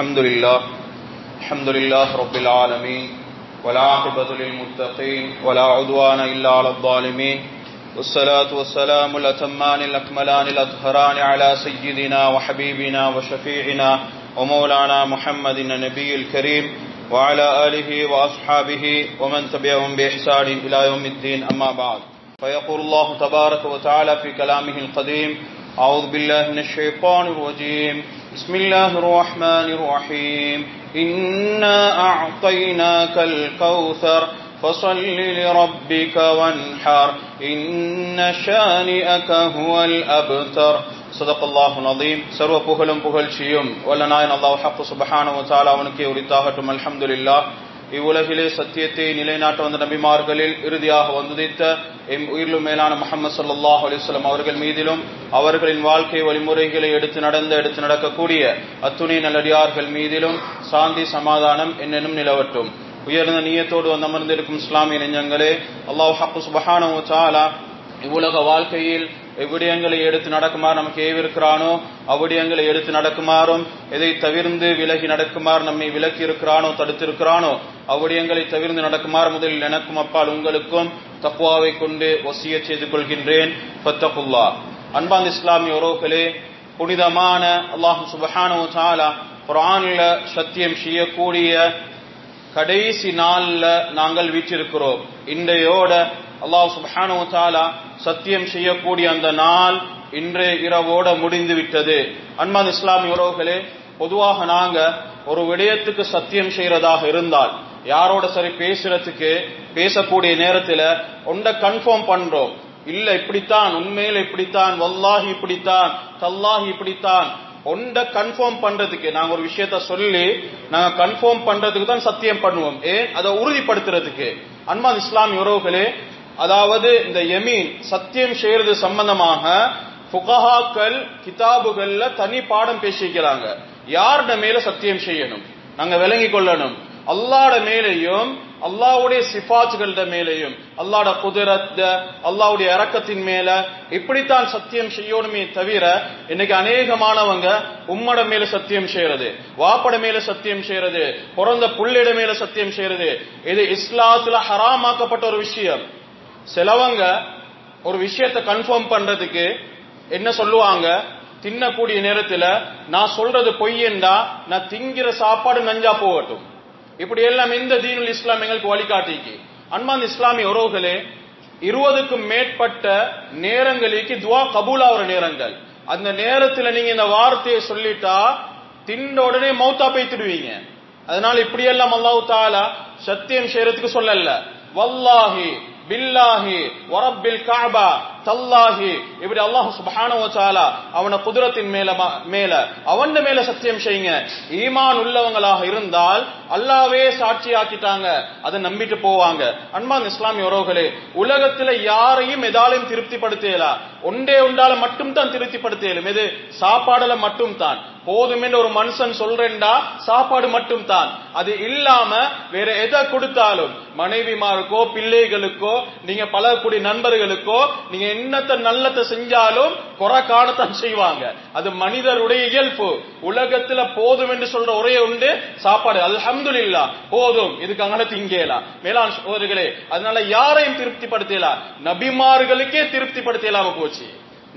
الحمد لله الحمد لله رب العالمين والعاقبة للمتقين، ولا عدوان إلا على الظالمين، والصلاة والسلام الأتمان الأكملان الأطهران على سيدنا وحبيبنا وشفيعنا ومولانا محمد النبي الكريم، وعلى آله وأصحابه ومن تبعهم بإحسان إلى يوم الدين، أما بعد. فيقول الله تبارك وتعالى في كلامه القديم، أعوذ بالله من الشيطان الرجيم. بسم الله الرحمن الرحيم إنا أعطيناك الكوثر فصل لربك وانحر إن شانئك هو الأبتر صدق الله العظيم சர்வ புகழும் புகழ்ச்சியும் வல்ல நாயன் அல்லாஹ் ஹக்கு சுபஹானஹு வ தஆலா அவனுக்கே உரித்தாகட்டும் அல்ஹம்துலில்லாஹ் இவ்வுலகிலே சத்தியத்தை நிலைநாட்ட வந்த நபிமார்களில் இறுதியாக வந்துதித்த எம் உயிரிலும் மேலான முகமது சல்லாஹ் அலிஸ்லாம் அவர்கள் மீதிலும் அவர்களின் வாழ்க்கை வழிமுறைகளை எடுத்து நடந்த எடுத்து நடக்கக்கூடிய அத்துணை நல்லடியார்கள் மீதிலும் சாந்தி சமாதானம் என்னென்னும் நிலவட்டும். உயர்ந்த நீயத்தோடு வந்து அமர்ந்திருக்கும் இஸ்லாமிய நெஞ்சங்களே அல்லாஹ் ஹக்கு சுபஹானு தாலா இவ்வுலக வாழ்க்கையில் எவ்விடயங்களை எடுத்து நடக்குமாறு நமக்கு ஏவிருக்கிறானோ அவ்விடயங்களை எடுத்து நடக்குமாறும் எதை தவிர்ந்து விலகி நடக்குமாறு நம்மை விலக்கி இருக்கிறானோ தடுத்திருக்கிறானோ அவ்விடயங்களை தவிர்ந்து நடக்குமாறு முதலில் எனக்கும் அப்பால் உங்களுக்கும் தக்குவாவை கொண்டு ஒசிய செய்து கொள்கின்றேன். பத்தகுல்லா அன்பாந்த இஸ்லாமிய உறவுகளே புனிதமான அல்லாஹு சுபஹானோ சாலா குரான்ல சத்தியம் செய்யக்கூடிய கடைசி நாள்ல நாங்கள் வீற்றிருக்கிறோம். இன்றையோட அல்லாஹ் சுபஹானு தாலா சத்தியம் செய்யக்கூடிய அந்த நாள் இன்று இரவோட முடிந்து விட்டது. அன்மது இஸ்லாமிய உறவுகளே பொதுவாக நாங்க ஒரு விடயத்துக்கு சத்தியம் செய்யறதாக இருந்தால் யாரோட சரி பேசுறதுக்கு பேசக்கூடிய நேரத்துல ஒன்றை கன்ஃபார்ம் பண்றோம். இல்ல இப்படித்தான் உண்மையில இப்படித்தான் வல்லாஹி இப்படித்தான் தல்லாஹி இப்படித்தான் ஒன்றை கன்ஃபார்ம் பண்றதுக்கு நாங்க ஒரு விஷயத்த சொல்லி நாங்க கன்ஃபார்ம் பண்றதுக்கு தான் சத்தியம் பண்ணுவோம். ஏன்? அதை உறுதிப்படுத்துறதுக்கு. அன்பான் இஸ்லாமிய உறவுகளே அதாவது இந்த எமீன் சத்தியம் செய்யறது சம்பந்தமாக புகஹாக்கள் கிதாபுகள்ல தனி பாடம் பேசிக்கிறாங்க. யாருட மேல சத்தியம் செய்யணும்? நாங்க விளங்கி கொள்ளணும். அல்லாட மேலேயும் அல்லாவுடைய சிபாத்துகள மேலேயும் அல்லாட குதிரத்த அல்லாவுடைய இறக்கத்தின் மேல இப்படித்தான் சத்தியம் செய்யணுமே தவிர இன்னைக்கு அநேகமானவங்க உம்மட மேல சத்தியம் செய்யறது வாப்பட மேல சத்தியம் செய்யறது பிறந்த புள்ளிட மேல சத்தியம் செய்யறது. இது இஸ்லாத்துல ஹராமாக்கப்பட்ட ஒரு விஷயம். சிலவங்க ஒரு விஷயத்தை கன்ஃபார்ம் பண்றதுக்கு என்ன சொல்லுவாங்க? தின்னக்கூடிய நேரத்தில் நான் சொல்றது பொய்யண்டா நான் திங்கிற சாப்பாடு நஞ்சா போகட்டும். இப்படி எல்லாம் இந்த தீனுல் இஸ்லாம் எங்களுக்கு வழிகாட்டிக்கு. அன்பான் இஸ்லாமிய உறவுகளே இருபதுக்கும் மேற்பட்ட நேரங்களுக்கு துவா கபூலாகிற நேரங்கள். அந்த நேரத்தில் நீங்க இந்த வார்த்தையை சொல்லிட்டா திண்ட உடனே மௌத்தா பேத்துடுவீங்க. அதனால இப்படியெல்லாம் அல்லாஹு தாலா சத்தியம் செய்யறதுக்கு சொல்லல. வல்லாஹி பில்லாஹி வரப்பில் காபா தல்லாஹி. இப்படி அல்லாஹ் சுபானோ சாலா அவன குதிரத்தின் மேல மேல அவன் மேல சத்தியம் செய்யுங்க. ஈமான் உள்ளவங்களாக இருந்தால் அல்லாவே சாட்சியாக்கிட்டாங்க. அதை நம்பிட்டு போவாங்க. அன்பான் இஸ்லாமிய உறவுகளே உலகத்துல யாரையும் எதாலையும் திருப்திப்படுத்தல. ஒன்றே உண்டால மட்டும் தான் திருப்திப்படுத்தலும். இது சாப்பாடுல மட்டும் தான் போதும் என்று ஒரு மனுஷன் சொல்றேன்டா சாப்பாடு மட்டும் தான் அது இல்லாம வேற எதை கொடுத்தாலும் மனைவிமாருக்கோ பிள்ளைகளுக்கோ நீங்க பழகக்கூடிய நண்பர்களுக்கோ நீங்க என்னத்தை நல்லத்தை செஞ்சாலும் குறை காணத்தான் செய்வாங்க. அது மனிதருடைய இயல்பு. உலகத்துல போதும் என்று சொல்ற ஒரே உண்டு சாப்பாடு. அல்ஹம்துலில்லா போதும். இதுக்கு அங்கே திங்கலாம் மேலாண் சோதரிகளே அதனால யாரையும் திருப்திப்படுத்தலாம் நபிமார்களுக்கே திருப்திப்படுத்தலாம போச்சு.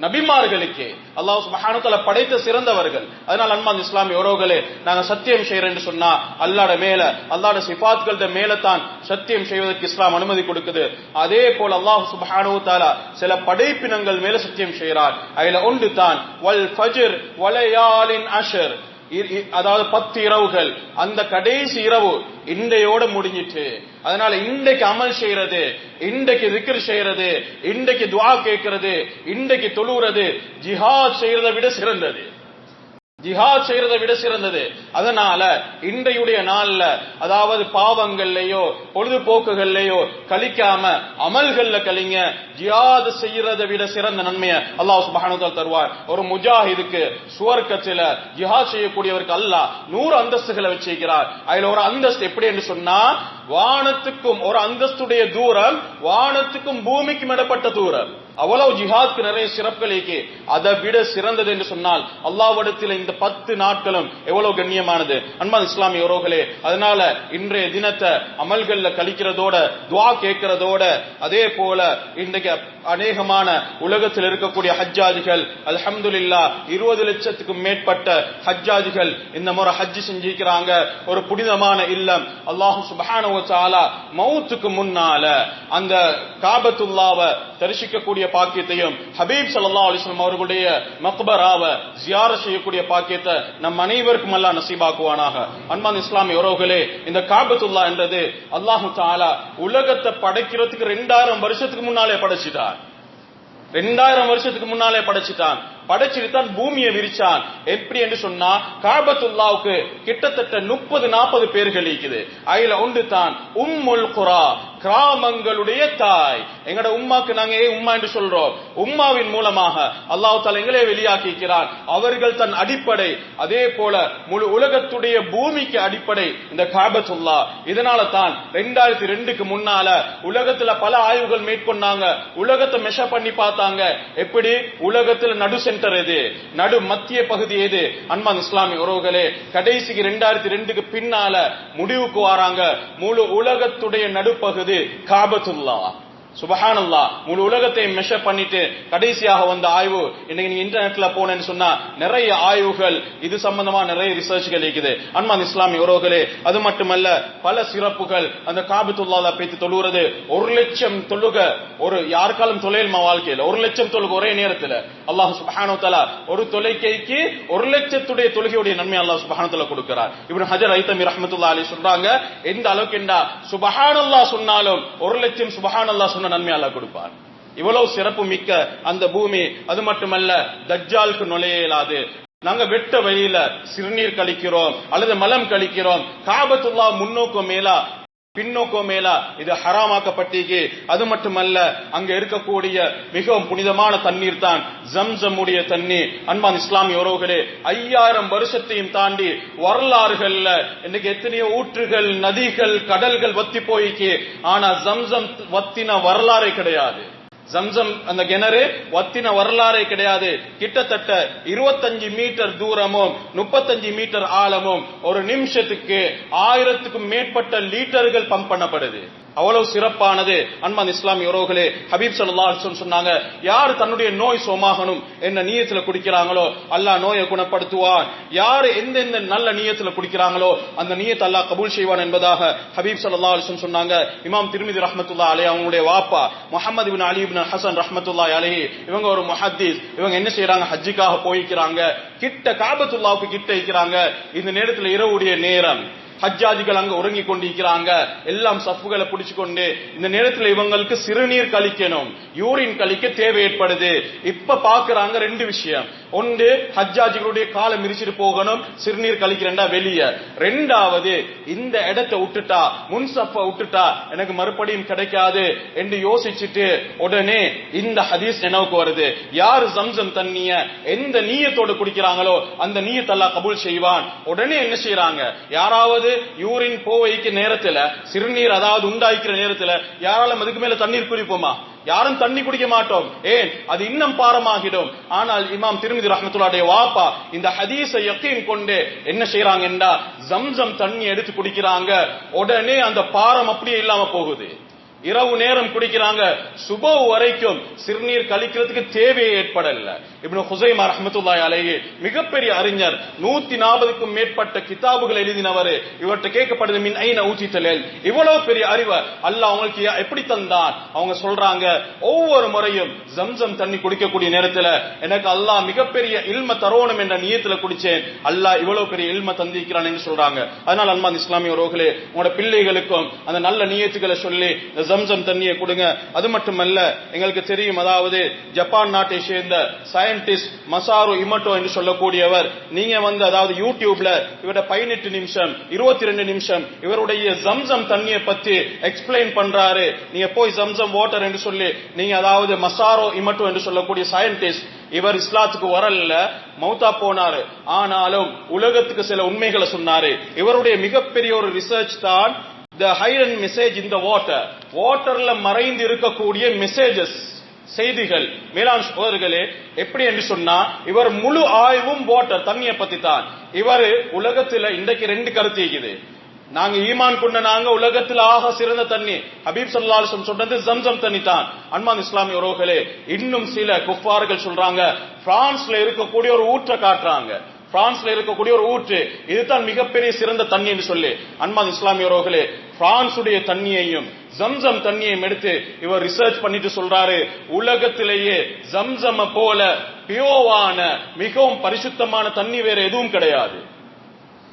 நபிமார்களுக்கே. அல்லாஹ் சுபஹானுத்தல படைத்த சிறந்தவர்கள். அதனால் அன்பான் இஸ்லாமிய உறவுகளே நாங்க சத்தியம் செய்யறேன்னு சொன்னா அல்லாட மேல அல்லாட சிபாத்கள்ட மேல தான் சத்தியம் செய்வதற்கு இஸ்லாம் அனுமதி கொடுக்குது. அதே போல அல்லாஹ் சுபஹானு தாலா சில படைப்பினங்கள் மேல சத்தியம் செய்கிறார். அதுல ஒன்று தான் வல் ஃபஜர் வலையாலின் அஷர் அதாவது பத்து இரவுகள். அந்த கடைசி இரவு இன்றையோட முடிஞ்சிட்டு அதனால இன்றைக்கு அமல் செய்யறது இன்றைக்கு விக்கிர் செய்யறது இன்றைக்கு துவா கேட்கறது இன்றைக்கு தொழுகிறது ஜிஹாத் செய்யறதை விட சிறந்தது. ஜிஹாத் செய்யறதை விட சிறந்தது. அதனால இன்றையுடைய நாள்ல அதாவது பாவங்கள்லயோ பொழுதுபோக்குகள்லயோ கழிக்காம அமல்கள்ல கழிங்க. ஜிஹாத் செய்யறதை விட சிறந்த நன்மையை அல்லாஹ் சுபஹானுதால் தருவார். ஒரு முஜாஹிதுக்கு சுவர்க்கத்துல ஜிஹாத் செய்யக்கூடியவருக்கு அல்லாஹ் நூறு அந்தஸ்துகளை வச்சிருக்கிறார். அதுல ஒரு அந்தஸ்து எப்படி என்று சொன்னா வானத்துக்கும் ஒரு அந்தஸ்துடைய தூரம் வானத்துக்கும் பூமிக்கும் இடப்பட்ட தூரம். அவ்வளவு ஜிஹாத்க்கு நிறைய சிறப்புகள் இருக்கு. அதை விட சிறந்தது என்று சொன்னால் அல்லாவிடத்தில் இந்த பத்து நாட்களும் எவ்வளவு கண்ணியமானது. அன்பான் இஸ்லாமிய உறவுகளே அதனால இன்றைய தினத்தை அமல்கள்ல கழிக்கிறதோட துவா கேட்கிறதோட அதே போல இன்றைக்கு அநேகமான உலகத்தில் இருக்கக்கூடிய ஹஜ்ஜாஜிகள் அல்ஹம்துலில்லா இருபது லட்சத்துக்கும் மேற்பட்ட ஹஜ்ஜாஜிகள் இந்த முறை ஹஜ்ஜி செஞ்சிருக்கிறாங்க. ஒரு புனிதமான இல்லம். அல்லாஹு சுபஹானஹு மௌத்துக்கு முன்னால அந்த காபத்துல்லாவை தரிசிக்கக்கூடிய செய்யக்கூடிய பாக்கியத்தையும் ஹபீப் சல்லா அலிஸ்லாம் அவர்களுடைய மக்பராவை ஜியார செய்யக்கூடிய பாக்கியத்தை நம் அனைவருக்கும் அல்லாஹ் நசீபாக்குவானாக. அன்பான் இஸ்லாமிய உறவுகளே இந்த காபத்துல்லா என்றது அல்லாஹு தாலா உலகத்தை படைக்கிறதுக்கு ரெண்டாயிரம் வருஷத்துக்கு முன்னாலே படைச்சிட்டார் ரெண்டாயிரம் வருஷத்துக்கு முன்னாலே படைச்சிட்டான். படைச்சிட்டு தான் பூமியை விரிச்சான். எப்படி என்று சொன்னா காபத்துல்லாவுக்கு கிட்டத்தட்ட முப்பது நாற்பது பேர்கள் இருக்குது அதுல ஒன்று தான் உம்முல் குரா. கிராமங்களுடைய தாய். எங்கட உம்மாக்கு நாங்க ஏன் உம்மா என்று சொல்றோம்? உம்மாவின் மூலமாக அல்லாஹ் தாலா எங்களே வெளியாக்கிக்கிறான். அவர்கள் தன் அடிப்படை அதே போல முழு உலகத்துடைய பூமிக்கு அடிப்படை இந்த காபத்துல்லா. இதனால தான் ரெண்டாயிரத்தி ரெண்டுக்கு முன்னால உலகத்துல பல ஆய்வுகள் மேற்கொண்டாங்க. உலகத்தை மெஷ பண்ணி பார்த்தாங்க. எப்படி? உலகத்துல நடு சென்டர் எது? நடு மத்திய பகுதி எது? அன்பான் இஸ்லாமிய உறவுகளே கடைசிக்கு ரெண்டாயிரத்தி ரெண்டுக்கு பின்னால முடிவுக்கு வராங்க. முழு உலகத்துடைய நடுப்பகுதி காபத்துல்லா சுபஹானல்லா முழு உலகத்தை மெஷர் பண்ணிட்டு கடைசியாக வந்த ஆய்வு. இன்னைக்கு நீங்க இன்டர்நெட்ல போனேன்னு சொன்னா நிறைய ஆய்வுகள் இது சம்பந்தமா நிறைய ரிசர்ச்கள் இருக்குது. அன்மான் இஸ்லாமிய உறவுகளே அது மட்டுமல்ல பல சிறப்புகள் அந்த காபித்துல்லாத பேத்து தொழுகிறது ஒரு லட்சம் தொழுக ஒரு யாருக்காலும் தொழில்மா வாழ்க்கையில? ஒரு லட்சம் தொழுக ஒரே நேரத்துல. அல்லாஹ் சுபஹானு தலா ஒரு தொலைக்கைக்கு ஒரு லட்சத்துடைய தொழுகையுடைய நன்மை அல்லாஹ் சுபஹானு தலா கொடுக்கிறார். இப்னு ஹஜர் ஐத்தமி ரஹமத்துல்லா அலி சொல்றாங்க எந்த அளவுக்கு என்றா சுபஹானல்லா சொன்னாலும் ஒரு லட்சம் சுபஹானல்லாஹ் சொன்ன நன்மை அல்லாஹ் கொடுப்பார். இவ்வளவு சிறப்பு மிக்க அந்த பூமி அது மட்டுமல்ல தஜ்ஜாலுக்கு நுழைய இயலாது நாங்க வெட்ட வழியில சிறுநீர் கழிக்கிறோம் அல்லது மலம் கழிக்கிறோம் காபத்துல்லா முன்னோக்கு மேலா பின்னோக்கம் மேலா இது ஹராமாக்கப்பட்டிருக்கு அது மட்டுமல்ல அங்க இருக்கக்கூடிய மிகவும் புனிதமான தண்ணீர் தான் ஜம்சமுடைய தண்ணீர். அன்பான் இஸ்லாமிய உறவுகளே ஐயாயிரம் வருஷத்தையும் தாண்டி வரலாறுகள்ல இன்னைக்கு எத்தனையோ ஊற்றுகள் நதிகள் கடல்கள் வத்தி போயிக்கு. ஆனா ஜம்சம் வத்தின வரலாறே கிடையாது. ஜம்சம் அந்த கிணறு வத்தின வரலாறே கிடையாது. கிட்டத்தட்ட இருபத்தஞ்சு மீட்டர் தூரமும் முப்பத்தஞ்சு மீட்டர் ஆழமும் ஒரு நிமிஷத்துக்கு ஆயிரத்துக்கும் மேற்பட்ட லீட்டர்கள் பம்ப் பண்ணப்படுது. அவ்வளவு சிறப்பானது. அன்பான் இஸ்லாமிய உறவுகளே ஹபீப் சல்லா சொன்னாங்க யார் தன்னுடைய நோய் சோமாகணும்? என்ன நீயத்துல குடிக்கிறாங்களோ? அல்லாஹ் நோயை குணப்படுத்துவான். யார் எந்தெந்த நல்ல நீயத்துல குடிக்கிறாங்களோ அந்த நீயத்தை அல்லாஹ் கபூல் செய்வான் என்பதாக ஹபீப் சல்லா அலிசன் சொன்னாங்க. இமாம் திருமிதி ரஹமத்துல்லா அலே அவங்களுடைய வாப்பா முகமது பின் அலி பின் ஹசன் ரஹமத்துல்லா அலஹி இவங்க ஒரு முஹத்தீஸ். இவங்க என்ன செய்யறாங்க ஹஜ்ஜிக்காக போய்க்கிறாங்க. கிட்ட காபத்துல்லாவுக்கு கிட்ட இருக்கிறாங்க இந்த நேரத்துல இரவுடைய நேரம். ஹஜ்ஜாஜிகள் அங்க உறங்கி கொண்டிருக்கிறாங்க. எல்லாம் சஃப்புகளை பிடிச்சு கொண்டு இந்த நேரத்தில் இவங்களுக்கு சிறுநீர் கழிக்கணும். யூரின் கழிக்க தேவை ஏற்படுது. இப்ப பாக்குறாங்க ரெண்டு விஷயம். ஒன்று ஹஜ்ஜாஜிகளுடைய காலை மிதிச்சிட்டு போகணும். சிறுநீர் கழிக்கிறேன்டா வெளியே. ரெண்டாவது இந்த இடத்தை விட்டுட்டா முன் சப்ப விட்டுட்டா எனக்கு மறுபடியும் கிடைக்காது என்று யோசிச்சுட்டு உடனே இந்த ஹதீஸ் நினைவுக்கு வருது. யார் சம்சம் தண்ணிய எந்த நீயத்தோடு குடிக்கிறாங்களோ அந்த நீயத்தல்லா கபூல் செய்வான். உடனே என்ன செய்யறாங்க யாராவது யூரின் போவைக்கு நேரத்துல சிறுநீர் அதாவது உண்டாய்க்கிற நேரத்துல யாராலும் அதுக்கு மேல தண்ணீர் குடிப்போமா? யாரும் தண்ணி குடிக்க மாட்டோம். ஏன்? அது இன்னும் பாரமாகிடும். ஆனால் இமாம் திருமதி ரஹமத்துல்லாடைய வாப்பா இந்த ஹதீஸை யக்கீன் கொண்டு என்ன செய்யறாங்கன்னா ஜம்சம் தண்ணி எடுத்து குடிக்கிறாங்க. உடனே அந்த பாரம் அப்படியே இல்லாம போகுது. இரவு நேரம் குடிக்கிறாங்க. சுப வரைக்கும் சிறுநீர் கழிக்கிறதுக்கு தேவையே ஏற்படல. இப்னு ஹுசைமா ரஹமத்துல்லாஹி அலைஹி மிகப்பெரிய அறிஞர். நூத்தி நாற்பதுக்கும் மேற்பட்ட கிதாபுகள் எழுதினவர். இவர்கிட்ட கேட்கப்படுது மின் ஐன ஊத்தி இவ்வளவு பெரிய அறிவை. அல்ல அவங்களுக்கு எப்படி தந்தான்? அவங்க சொல்றாங்க ஒவ்வொரு முறையும் ஜம்சம் தண்ணி குடிக்கக்கூடிய நேரத்துல எனக்கு அல்லாஹ் மிகப்பெரிய இல்ம தரோணும் என்ற நியத்துல குடிச்சேன். அல்லாஹ் இவ்வளவு பெரிய இல்ம தந்திக்கிறான் என்று சொல்றாங்க. அதனால அன்பான் இஸ்லாமிய உறவுகளே உங்களோட பிள்ளைகளுக்கும் அந்த நல்ல நியத்துக்களை சொல்லி இந்த ஜம்சம் தண்ணியை கொடுங்க. அது மட்டுமல்ல எங்களுக்கு தெரியும் அதாவது ஜப்பான் நாட்டை சேர்ந்த சயின்டிஸ்ட் மசாரு இமட்டோ என்று சொல்லக்கூடியவர். நீங்க வந்து அதாவது யூடியூப்ல இவருடைய பதினெட்டு நிமிஷம் இருபத்தி ரெண்டு நிமிஷம் இவருடைய ஜம்சம் தண்ணியை பத்தி எக்ஸ்பிளைன் பண்றாரு. நீங்க போய் ஜம்சம் வாட்டர் என்று சொல்லி நீங்க அதாவது மசாரோ இமட்டோ என்று சொல்லக்கூடிய சயின்டிஸ்ட் இவர் இஸ்லாத்துக்கு வரல மௌத்தா போனாரு. ஆனாலும் உலகத்துக்கு சில உண்மைகளை சொன்னாரு. இவருடைய மிகப்பெரிய ஒரு ரிசர்ச் தான் the hidden message in the water வாட்டர்ல மறைந்து இருக்கக்கூடிய மெசேஜஸ் செய்திகள். மேலாண் சோதர்களே எப்படி என்று சொன்னா இவர் முழு ஆய்வும் வாட்டர் தண்ணியை பத்தி தான் இவர் உலகத்துல இன்றைக்கு ரெண்டு கருத்து இருக்குது. நாங்க ஈமான் கொண்ட நாங்க உலகத்தில் ஆக சிறந்த தண்ணி. ஹபீப் சல்லாசம் சொன்னது ஜம்சம் தண்ணி தான். அன்மான் இஸ்லாமிய உறவுகளே இன்னும் சில குஃபார்கள் சொல்றாங்க. பிரான்ஸ்ல இருக்கக்கூடிய ஒரு ஊற்ற காட்டுறாங்க. பிரான்ஸ்ல இருக்கக்கூடிய ஒரு ஊற்று. இதுதான் மிகப்பெரிய சிறந்த தண்ணி என்று சொல்லி அன்மான் இஸ்லாமிய ரோகலே பிரான்சுடைய தண்ணியையும் ஜம்சம் தண்ணியையும் எடுத்து இவர் ரிசர்ச் பண்ணிட்டு சொல்றாரு. உலகத்திலேயே ஜம்சம போல பியோவான மிகவும் பரிசுத்தமான தண்ணி வேற எதுவும் கிடையாது.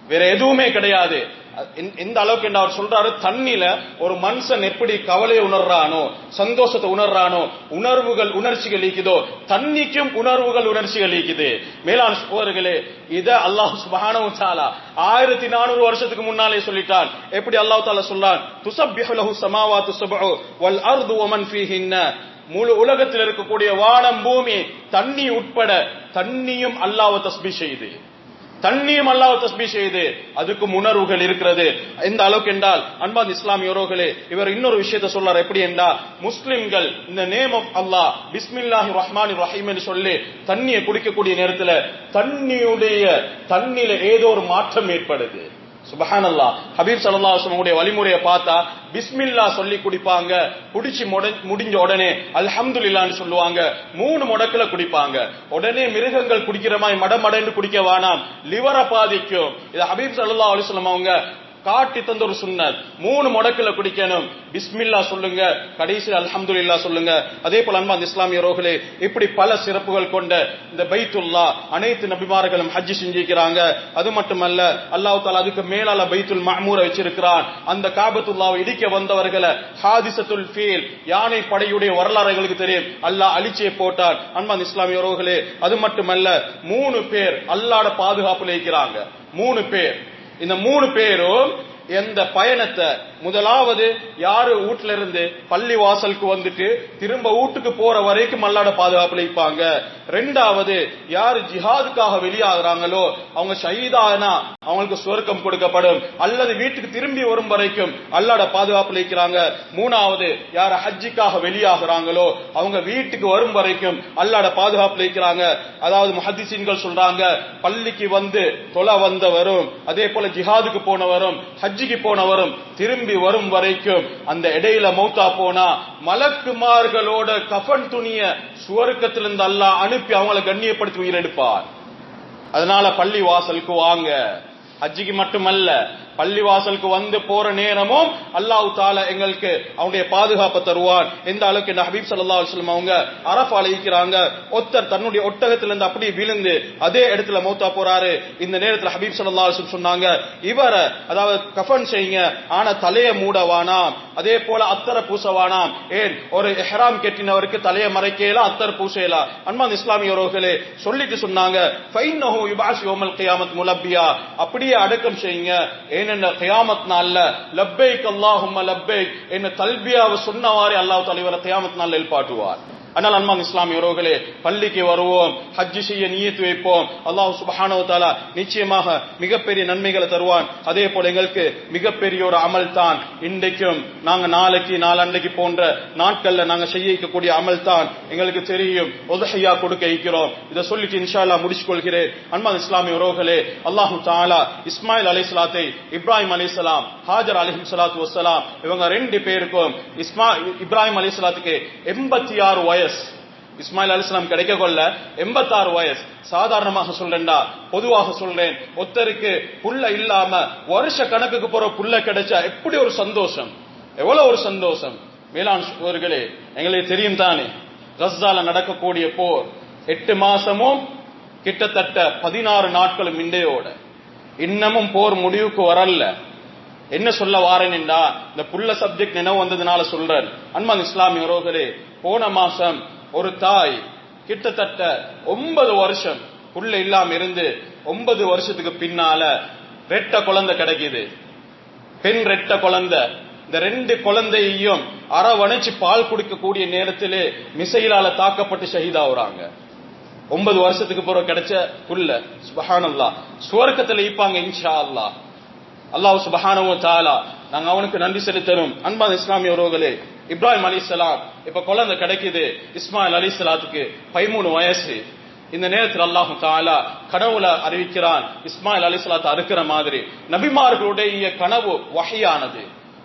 வேற எதுவுமே கிடையாது. இந்த- அளவுக்கு என்று அவர் சொல்றாரு? தண்ணில ஒரு மனுஷன் எப்படி கவலையை உணர்றானோ சந்தோஷத்தை உணர்றானோ உணர்வுகள் உணர்ச்சிகள் ஈக்குதோ தண்ணிக்கும் உணர்வுகள் உணர்ச்சிகள் ஈக்குது மேலான சோர்களே இத அல்லாஹ் சுபானவும் சாலா ஆயிரத்தி நானூறு வருஷத்துக்கு முன்னாலே சொல்லிட்டான். எப்படி அல்லாஹ் தாலா சொல்றான்? துசப்பிஹு லஹு ஸமாவாத்து வல் அர்து ஒமன் ஃபீஹின்ன. முழு உலகத்தில் இருக்கக்கூடிய வானம் பூமி தண்ணி உட்பட தண்ணியும் அல்லாஹ்வை தஸ்பி செய்யுது. தண்ணியும் அல்லாஹ் தஸ்பீ செய்து அதுக்கும் உணர்வுகள் இருக்கிறது. எந்த அளவுக்கு என்றால் அன்பான் இஸ்லாமிய உறவுகளே இவர் இன்னொரு விஷயத்தை சொல்றார். எப்படி என்றால் முஸ்லிம்கள் இந்த நேம் ஆஃப் அல்லாஹ் பிஸ்மில்லாஹி ரஹ்மான் ரஹீம் என்று சொல்லி தண்ணியை குடிக்கக்கூடிய நேரத்தில் தண்ணியுடைய தண்ணியில ஏதோ ஒரு மாற்றம் ஏற்படுது. சுபஹானல்லா. ஹபீப் சல்லா அலைஹி வழிமுறையை பார்த்தா பிஸ்மில்லா சொல்லி குடிப்பாங்க. குடிச்சு முடிஞ்ச உடனே அல்ஹம்துலில்லாஹ்னு சொல்லுவாங்க. மூணு முடக்குல குடிப்பாங்க. உடனே மிருகங்கள் குடிக்கிற மாதிரி மடமடன்னு குடிக்க வேணாம். லிவரை பாதிக்கும். இது ஹபீப் சல்லா அலைஹி அவங்க காட்டி தந்த ஒரு மூணு முடக்கில் குடிக்கணும். பிஸ்மில்லா சொல்லுங்க. கடைசியில் இல்லா சொல்லுங்க. அதே போல அன்பா இஸ்லாமிய ரோகளே இப்படி பல சிறப்புகள் கொண்ட இந்த பைத்துல்லா அனைத்து நபிமார்களும் ஹஜ் செஞ்சிருக்கிறாங்க. அது மட்டுமல்ல அல்லாஹ் தாலா அதுக்கு மேலால பைத்துல் மஹமூரை வச்சிருக்கிறான். அந்த காபத்துல்லாவை இடிக்க வந்தவர்களை ஹாதிசத்துல் ஃபீல் யானை படையுடைய வரலாறு எங்களுக்கு தெரியும். அல்லாஹ் அழிச்சியை போட்டான். அன்பான் இஸ்லாமிய ரோகளே அது மட்டுமல்ல மூணு பேர் அல்லாட பாதுகாப்புல இருக்கிறாங்க. மூணு பேர். இந்த மூணு பேரும் எந்த பயணத்தை முதலாவது யாரு வீட்டுல இருந்து பள்ளி வாசலுக்கு வந்துட்டு திரும்ப வீட்டுக்கு போற வரைக்கும் அல்லாட பாதுகாப்புல இருப்பாங்க. ரெண்டாவது யாரு ஜிஹாதுக்காக வெளியாகிறாங்களோ அவங்க ஷஹீதானா அவங்களுக்கு சுவர்க்கம் கொடுக்கப்படும். அல்லது வீட்டுக்கு திரும்பி வரும் வரைக்கும் அல்லாட பாதுகாப்புல இருக்கிறாங்க. மூணாவது யார் ஹஜ்ஜிக்காக வெளியாகிறாங்களோ அவங்க வீட்டுக்கு வரும் வரைக்கும் அல்லாட பாதுகாப்புல இருக்கிறாங்க. அதாவது மஹதிசீன்கள் சொல்றாங்க பள்ளிக்கு வந்து தொலை வந்தவரும் அதே போல ஜிஹாதுக்கு போனவரும் ஹஜ் ஹஜ்ஜிக்கு போனவரும் திரும்பி வரும் வரைக்கும் அந்த இடையில மௌத்தா போனா மலக்குமார்களோட கஃன் துணிய சுவர்க்கத்திலிருந்து அல்லாஹ் அனுப்பி அவங்களை கண்ணியப்படுத்தி உயிரெடுப்பார் அதனால பள்ளி வாசலுக்கு வாங்க. ஹஜ்ஜிக்கு மட்டுமல்ல பள்ளிவாசலுக்கு வந்து போற நேரமும் அல்லாஹ் தால எங்களுக்கு அவனுடைய பாதுகாப்பை தருவான். எந்த அளவுக்கு இந்த ஹபீப் சல்லா அலுவலம் அவங்க அரஃபால இருக்கிறாங்க ஒத்தர் தன்னுடைய ஒட்டகத்திலிருந்து அப்படியே விழுந்து அதே இடத்துல மௌத்தா போறாரு. இந்த நேரத்தில் ஹபீப் சல்லா அலுவலம் சொன்னாங்க இவரை அதாவது கஃபன் செய்யுங்க ஆனா தலையை மூடவானாம் அதே போல அத்தரை பூசவானாம் ஏன் ஒரு இஹ்ராம் கெட்டினவருக்கு தலையை மறைக்கல அத்தர் பூசையலா? அன்பான் இஸ்லாமியவர்களே சொல்லிட்டு சொன்னாங்க அப்படியே அடக்கம் செய்யுங்க ஏனென்ற கியாமத் நாள்ல லப்பேக் அல்லாஹும் லப்பேக் என்ன தல்பியாவை சொன்னவாறே அல்லாஹ் தலைவரை கியாமத் நாள் எழுப்பாட்டுவார் ஆனால் அன்பான் இஸ்லாமியவர்களே பள்ளிக்கு வருவோம் ஹஜ் செய்ய நியத்து வைப்போம். அல்லாஹ் சுபஹானோ தாலா நிச்சயமாக மிகப்பெரிய நன்மைகளை தருவான். அதே போல எங்களுக்கு மிகப்பெரிய ஒரு அமல் தான். இன்றைக்கும் நாங்க நாளைக்கு நாளன்னைக்கு போன்ற நாட்கள்ல நாங்க செய்ய வைக்கக்கூடிய அமல் தான். எங்களுக்கு தெரியும் உதகையா கொடுக்க வைக்கிறோம். இதை சொல்லிட்டு இன்ஷால்லா முடிச்சு கொள்கிறேன் அன்பான் இஸ்லாமிய உறவுகளே அல்லாஹு தாலா இஸ்மாயில் அலைஹிஸ்ஸலாத்தை இப்ராஹிம் அலைஹிஸ்ஸலாம் ஹாஜர் அலைஹிம் சலாத்து வசலாம் இவங்க ரெண்டு பேருக்கும் இஸ்மா இப்ராஹிம் அலைஹிஸ்ஸலாத்துக்கு எண்பத்தி ஆறு வயசு. இஸ்மாயில் அலிஸ்லாம் கிடைக்க கொள்ள எண்பத்தாறு வயசு. சாதாரணமாக சொல்றேன்டா பொதுவாக சொல்றேன். ஒத்தருக்கு புல்ல இல்லாம வருஷ கணக்குக்கு போற புள்ள கிடைச்சா எப்படி ஒரு சந்தோஷம்? எவ்வளவு ஒரு சந்தோஷம்? மேலாண் சோர்களே எங்களுக்கு தெரியும் தானே கஸ்ஸால நடக்கக்கூடிய போர் எட்டு மாசமும் கிட்டத்தட்ட பதினாறு நாட்களும் இண்டையோட இன்னமும் போர் முடிவுக்கு வரல. என்ன சொல்ல வாரேன்டா இந்த புல்ல சப்ஜெக்ட் நினைவு வந்ததுனால சொல்றேன். அன்பான் இஸ்லாமிய உறவுகளே போன மாசம் ஒரு தாய் கிட்டத்தட்ட ஒன்பது வருஷம் புள்ள இல்லாம இருந்து ஒன்பது வருஷத்துக்கு பின்னால ரெட்ட குழந்தை கிடைக்குது. பெண் ரெட்ட குழந்தை. இந்த ரெண்டு குழந்தையையும் அரவணைச்சு பால் குடிக்கக்கூடிய நேரத்திலே மிசைலால தாக்கப்பட்டு ஷஹீதாவுறாங்க ஒன்பது வருஷத்துக்கு பிறகு கிடைச்ச புல்ல சுபஹானல்லா. சுவர்க்கத்துல ஈப்பாங்க இன்ஷா அல்லாஹ் அல்லாஹ் சுபஹானவ தாலா நாங்க அவனுக்கு நன்றி செலுத்தணும். அன்பான இஸ்லாமிய உறவுகளே இப்ராஹிம் அலிஸ்லாம் இப்ப குழந்தை கிடைக்குது இஸ்மாயில் அலிஸ்லாத்துக்கு பதிமூணு வயசு. இந்த நேரத்தில் அல்லாஹு தாலா கனவுல அறிவிக்கிறான் இஸ்மாயில் அலிஸ்லாத்தை அறுக்கிற மாதிரி. நபிமார்களுடைய கனவு வகையானது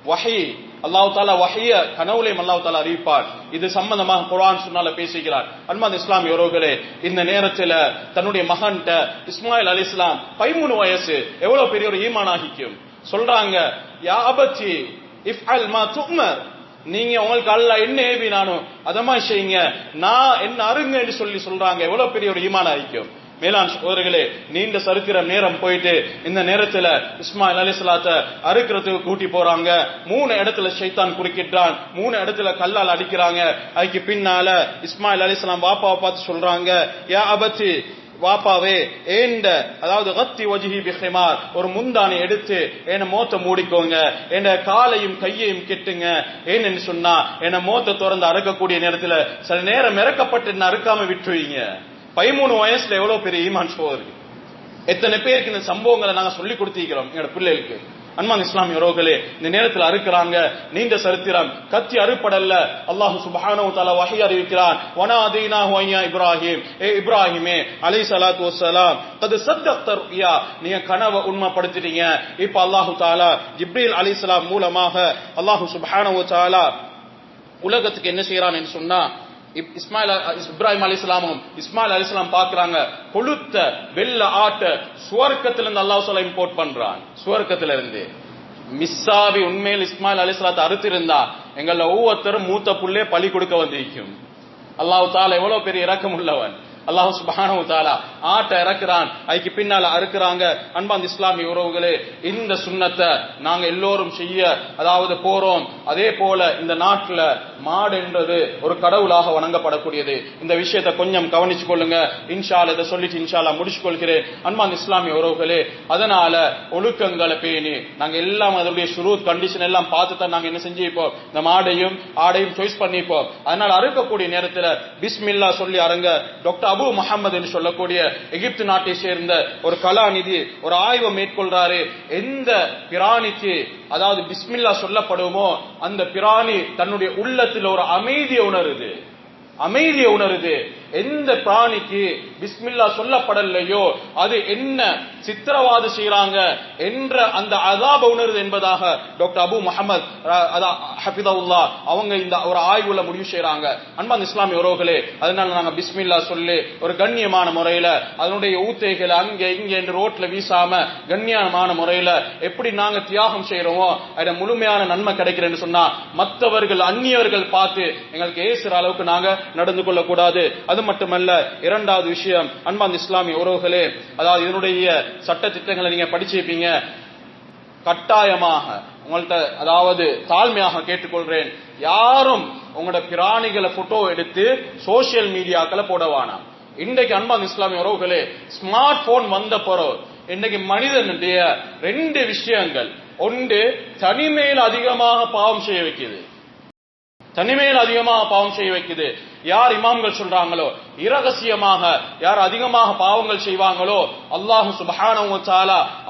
வகை அல்லாஹு தாலா வகைய கனவுலையும் அல்லாஹு தாலா அறிவிப்பார். இது சம்பந்தமாக குரான் சொன்னால பேசுகிறார். அன்பான் இஸ்லாம் யோரோகளே இந்த நேரத்துல தன்னுடைய மகன்கிட்ட இஸ்மாயில் அலி இஸ்லாம் பதிமூணு வயசு எவ்வளவு பெரிய ஒரு ஈமானாகிக்கும்? சொல்றாங்க யா அபச்சி இஃப் அல் மா துமர். நீங்க உங்களுக்கு அல்ல என்ன ஏவினானோ அதமா செய்யுங்க. நான் என்ன அருங்கன்னு சொல்லி சொல்றாங்க எவ்வளவு பெரிய ஒரு ஈமான ஐக்கியம் மேலாண் சகோதரர்களே நீண்ட சருக்கிற நேரம் போயிட்டு இந்த நேரத்துல இஸ்மாயில் அலிஸ்லாத்த அறுக்கிறதுக்கு கூட்டி போறாங்க. மூணு இடத்துல ஷைத்தான் குறுக்கிட்டான். மூணு இடத்துல கல்லால் அடிக்கிறாங்க. அதுக்கு பின்னால இஸ்மாயில் அலிஸ்லாம் பாப்பாவை பார்த்து சொல்றாங்க யா அபத்தி வாப்பாவே ஏண்ட அதாவது கத்தி ஒஜிஹி பிஹிமார் ஒரு முந்தானை எடுத்து என்ன மோத்த மூடிக்கோங்க என்ன காலையும் கையையும் கெட்டுங்க ஏன்னு சொன்னா என்ன மோத்த திறந்து அறுக்கக்கூடிய நேரத்துல சில நேரம் இறக்கப்பட்டு என்ன அறுக்காம விட்டுருவீங்க? பதிமூணு வயசுல எவ்வளவு பெரிய ஈமான் சோதரி எத்தனை பேருக்கு இந்த சம்பவங்களை நாங்க சொல்லி கொடுத்திருக்கிறோம் எங்களோட பிள்ளைகளுக்கு. அன்பான் இஸ்லாமிய உறவுகளே இந்த நேரத்தில் அறுக்கிறாங்க நீண்ட சரித்திரம் கத்தி அறுப்படல்ல. அல்லாஹு சுப்ஹானஹு தஆலா வகை அறிவிக்கிறான். வனாதீனா ஹோய்யா இப்ராஹிம். ஏ இப்ராஹிமே அலை ஸலாத்து வசலாம் கது சத்தக்த நீங்க கனவை உண்மைப்படுத்திட்டீங்க. இப்ப அல்லாஹு தாலா ஜிப்ரீல் அலைஹிஸ்ஸலாம் மூலமாக அல்லாஹு சுப்ஹானஹு தாலா உலகத்துக்கு என்ன செய்யறான் என்று சொன்னா இஸ்மாயில் இப்ராஹிம் இப்ராஹிம் அலிஸ்லாமும் இஸ்மாயில் அலிஸ்லாம் பாக்குறாங்க கொளுத்த வெள்ள ஆட்ட சுவர்க்கத்துல இருந்து அல்லாஹ் சொல்ல இம்போர்ட் பண்றான். சுவர்க்கத்துல இருந்து மிஸ்ஸாவி உண்மையில் இஸ்மாயில் அலிஸ்லாத்தை அறுத்திருந்தா எங்கள ஒவ்வொருத்தரும் மூத்த புள்ளே பலி கொடுக்க வந்திருக்கும். அல்லாஹு தாலா எவ்வளவு பெரிய இறக்கம் உள்ளவன். அல்லாஹ் சுப்ஹானஹு தாலா ஆட்டை இறக்குறான் அதுக்கு பின்னால அறுக்குறாங்க. அன்பாந்த இஸ்லாமிய உறவுகளே இந்த சுண்ணத்தை நாங்க எல்லோரும் செய்ய அதாவது போறோம். அதே போல இந்த நாட்டுல மாடு என்றது ஒரு கடவுளாக வணங்கப்படக்கூடியது. இந்த விஷயத்தை கொஞ்சம் கவனிச்சு கொள்ளுங்க. இன்ஷால இதை சொல்லிட்டு இன்ஷாலா முடிச்சு கொள்கிறேன் அன்பாந்த இஸ்லாமிய உறவுகளே அதனால ஒழுக்கங்களை பேணி நாங்க எல்லாம் அதனுடைய சுரூத் கண்டிஷன் எல்லாம் பார்த்து தான் நாங்க என்ன செஞ்சிருப்போம். இந்த மாடையும் ஆடையும் சாய்ஸ் பண்ணிப்போம். அதனால அறுக்கக்கூடிய நேரத்துல பிஸ்மில்லா சொல்லி அரங்க. டாக்டர் அபு முகமது என்று சொல்லக்கூடிய எகிப்து நாட்டை சேர்ந்த ஒரு கலாநிதி ஒரு ஆய்வை மேற்கொள்றாரு. எந்த பிராணிக்கு அதாவது பிஸ்மில்லா சொல்லப்படுமோ அந்த பிராணி தன்னுடைய உள்ளத்தில் ஒரு அமைதியை உணருது. அமைதியை உணருது. எந்த பிராணிக்கு பிஸ்மில்லா சொல்லப்படலையோ அது என்ன சித்திரவாது செய்யறாங்க என்ற அந்த அதாப உணருது என்பதாக டாக்டர் அபு முகமது ஹபிதவுல்லா அவங்க இந்த ஒரு ஆய்வுல முடிவு செய்யறாங்க அன்பான் இஸ்லாமிய உறவுகளே அதனால நாங்க பிஸ்மில்லா சொல்லி ஒரு கண்ணியமான முறையில அதனுடைய ஊத்தைகளை அங்க இங்க என்று ரோட்ல வீசாம கண்ணியமான முறையில எப்படி நாங்க தியாகம் செய்யறோமோ அதுல முழுமையான நன்மை கிடைக்கிறேன்னு சொன்னா மற்றவர்கள் அந்நியவர்கள் பார்த்து எங்களுக்கு ஏசுற அளவுக்கு நாங்க நடந்து கொள்ளக்கூடாது. அது மட்டுமல்ல இரண்டாவது விஷயம் அன்பான் இஸ்லாமிய உறவுகளே அதாவது இதனுடைய சட்ட திட்டங்களை நீங்க படிச்சிருப்பீங்க. கட்டாயமாக உங்கள்ட்ட அதாவது தாழ்மையாக கேட்டுக்கொள்றேன். யாரும் உங்களோட பிராணிகளை போட்டோ எடுத்து சோசியல் மீடியாக்களை போடவானா இன்றைக்கு அன்பான் இஸ்லாமிய உறவுகளே ஸ்மார்ட் போன் வந்த பிறகு இன்னைக்கு மனிதனுடைய ரெண்டு விஷயங்கள். ஒன்று தனிமையில் அதிகமாக பாவம் செய்ய வைக்குது தனிமையில் அதிகமாக பாவம் செய்ய வைக்குது. யார் இமாம்கள் சொல்றாங்களோ இரகசியமாக யார் அதிகமாக பாவங்கள் செய்வாங்களோ அல்லாஹு சுபஹானஹு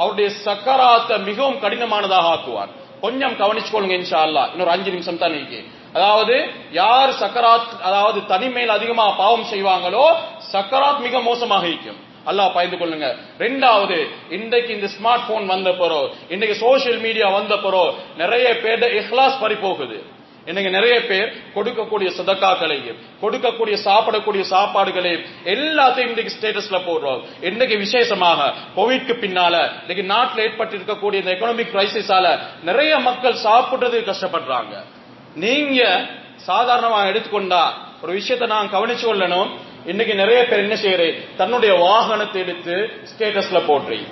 அவருடைய சக்கராத்தை மிகவும் கடினமானதாக ஆக்குவார். கொஞ்சம் கவனிச்சுக்கொள்ளுங்க இன்ஷா அல்லா இன்னொரு அஞ்சு நிமிஷம் தான் நீக்கி அதாவது யார் சக்கராத் அதாவது தனிமையில் அதிகமாக பாவம் செய்வாங்களோ சக்கராத் மிக மோசமாக இருக்கும். அல்லாஹ் பயந்து கொள்ளுங்க. ரெண்டாவது இன்றைக்கு இந்த ஸ்மார்ட் போன் வந்த பிறோ இன்னைக்கு சோசியல் மீடியா வந்த பிறோ நிறைய பேர் இஹ்லாஸ் பறி போகுது இன்னைக்கு நிறைய பேர் கொடுக்கக்கூடிய சதக்காக்களையும் கொடுக்கக்கூடிய சாப்பிடக்கூடிய சாப்பாடுகளையும் எல்லாத்தையும் இன்னைக்கு ஸ்டேட்டஸ்ல போடுறோம். இன்னைக்கு விசேஷமாக கோவிட்க்கு பின்னால இன்னைக்கு நாட்டில் ஏற்பட்டு இருக்கக்கூடிய இந்த எக்கனாமிக் கிரைசிஸால நிறைய மக்கள் சாப்பிடுறது கஷ்டப்படுறாங்க. நீங்க சாதாரணமா எடுத்துக்கொண்டா ஒரு விஷயத்தை நான் கவனிச்சு கொள்ளணும். இன்னைக்கு நிறைய பேர் என்ன செய்யறேன் தன்னுடைய வாகனத்தை எடுத்து ஸ்டேட்டஸ்ல போடுறேன்